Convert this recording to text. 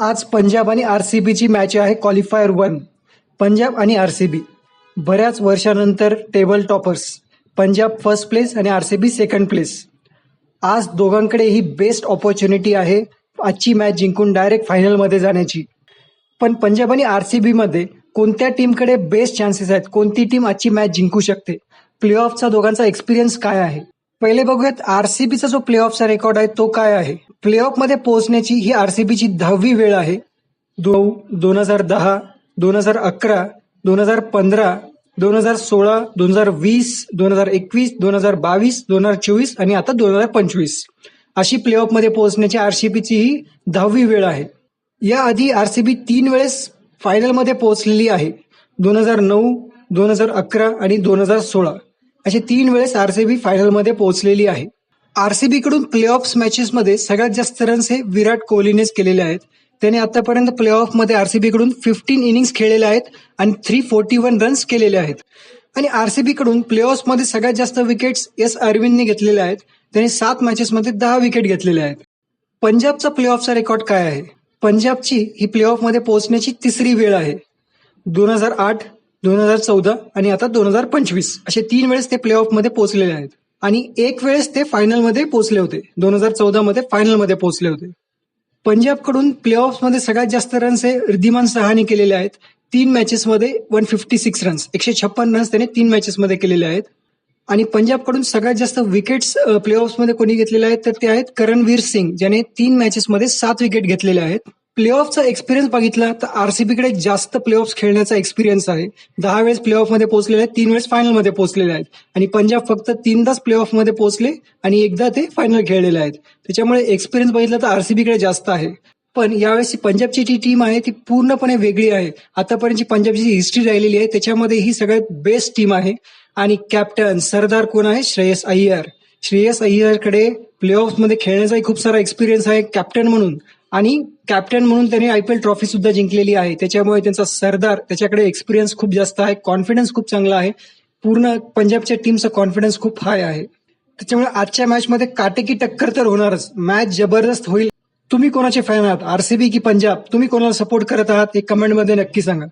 आज पंजाब आणि R C बीची मॅच आहे क्वालिफायर वन पंजाब आणि आर सी बी बऱ्याच वर्षानंतर table toppers Punjab first place आणि R C B second place आज दोघांकडे ही बेस्ट ऑपॉर्च्युनिटी आहे आजची मॅच जिंकून डायरेक्ट फायनलमध्ये जाण्याची. पण पंजाब आणि आर सी बीमध्ये कोणत्या टीमकडे बेस्ट चान्सेस आहेत? कोणती टीम आजची मॅच जिंकू शकते? प्ले ऑफचा दोघांचा एक्सपिरियन्स काय आहे? पहिले बघूयात आर सी बीचा जो प्ले ऑफचा रेकॉर्ड आहे तो काय आहे? प्ले ऑफमध्ये पोहोचण्याची ही आर सी बीची दहावी वेळ आहे दो दोन हजार दहा दोन हजार अकरा दोन हजार पंधरा दोन हजार सोळा दोन हजार वीस दोन हजार एकवीस दोन हजार बावीस दोन हजार चोवीस आणि आता दोन हजार पंचवीस अशी प्ले ऑफमध्ये पोहोचण्याची आरसीबीची ही दहावी वेळ आहे याआधी आरसीबी तीन वेळेस फायनलमध्ये पोहोचलेली आहे दोन हजार नऊ दोन हजार अकरा आणि दोन हजार सोळा असे तीन वेळेस आरसीबी फायनलमध्ये पोहोचलेली आहे आरसीबीकडून प्ले ऑफ मॅचेसमध्ये सगळ्यात जास्त रन्स हे विराट कोहलीनेच केलेले आहेत. त्याने आतापर्यंत प्ले ऑफमध्ये आरसीबी फिफ्टीन इनिंग्स खेळलेले आहेत आणि थ्री फोर्टी वन रन्स केलेले आहेत. आणि आरसीबीकडून प्ले ऑफमध्ये सगळ्यात जास्त विकेट्स एस अरविंदने घेतलेले आहेत. त्याने सात मॅचेसमध्ये दहा विकेट घेतलेले आहेत. पंजाबचा प्ले ऑफचा रेकॉर्ड काय आहे? पंजाबची ही प्ले ऑफमध्ये पोहोचण्याची तिसरी वेळ आहे. दोन हजार आठ दोन हजार चौदा आणि आता दोन हजार पंचवीस असे तीन वेळेस ते प्ले ऑफमध्ये पोहोचलेले आहेत. आणि एक वेळेस ते फायनलमध्ये पोहोचले होते. दोन हजार चौदामध्ये फायनलमध्ये पोहोचले होते. पंजाबकडून प्ले मध्ये सगळ्यात जास्त रन्स हे रिद्धिमान सहाने केलेले आहेत. तीन मॅचेसमध्ये वन फिफ्टी सिक्स रन्स एकशे छप्पन रन्स त्याने तीन मॅचेसमध्ये केलेले आहेत. आणि पंजाबकडून सगळ्यात जास्त विकेट्स प्ले मध्ये कोणी घेतलेले आहेत तर ते आहेत करणवीर सिंग ज्याने तीन मॅचेसमध्ये सात विकेट घेतलेले आहेत. प्ले ऑफचा एक्सपिरियन्स बघितला तर आरसीबी कडे जास्त प्ले ऑफ खेळण्याचा एक्सपिरियन्स आहे. दहा वेळेस प्ले मध्ये पोहोचलेले आहेत तीन वेळेस फायनलमध्ये पोहोचलेले आहेत. आणि पंजाब फक्त तीनदाच प्ले मध्ये पोहोचले आणि एकदा ते फायनल खेळलेले आहेत. त्याच्यामुळे एक्सपिरियन्स बघितला तर आरसीबी कडे जास्त आहे. पण यावेळेस पंजाबची जी टीम आहे ती पूर्णपणे वेगळी आहे. आतापर्यंतची पंजाबची जी हिस्ट्री राहिलेली आहे त्याच्यामध्ये ही सगळ्यात बेस्ट टीम आहे. आणि कॅप्टन सरदार कोण आहे? श्रेयस अय्यर. श्रेयस अय्यरकडे प्ले मध्ये खेळण्याचाही खूप सारा एक्सपिरियन्स आहे कॅप्टन म्हणून. आणि कॅप्टन म्हणून त्यांनी आय पी एल ट्रॉफी सुद्धा जिंकलेली आहे. त्याच्यामुळे त्यांचा सरदार त्याच्याकडे एक्सपिरियन्स खूप जास्त आहे कॉन्फिडन्स खूप चांगला आहे. पूर्ण पंजाबच्या टीमचा कॉन्फिडन्स खूप हाय आहे. त्याच्यामुळे आजच्या मॅचमध्ये काटेकी टक्कर तर होणारच. मॅच जबरदस्त होईल. तुम्ही कोणाचे फॅन आहात? आरसीबी की पंजाब. तुम्ही कोणाला सपोर्ट करत आहात? हे कमेंटमध्ये नक्की सांगा.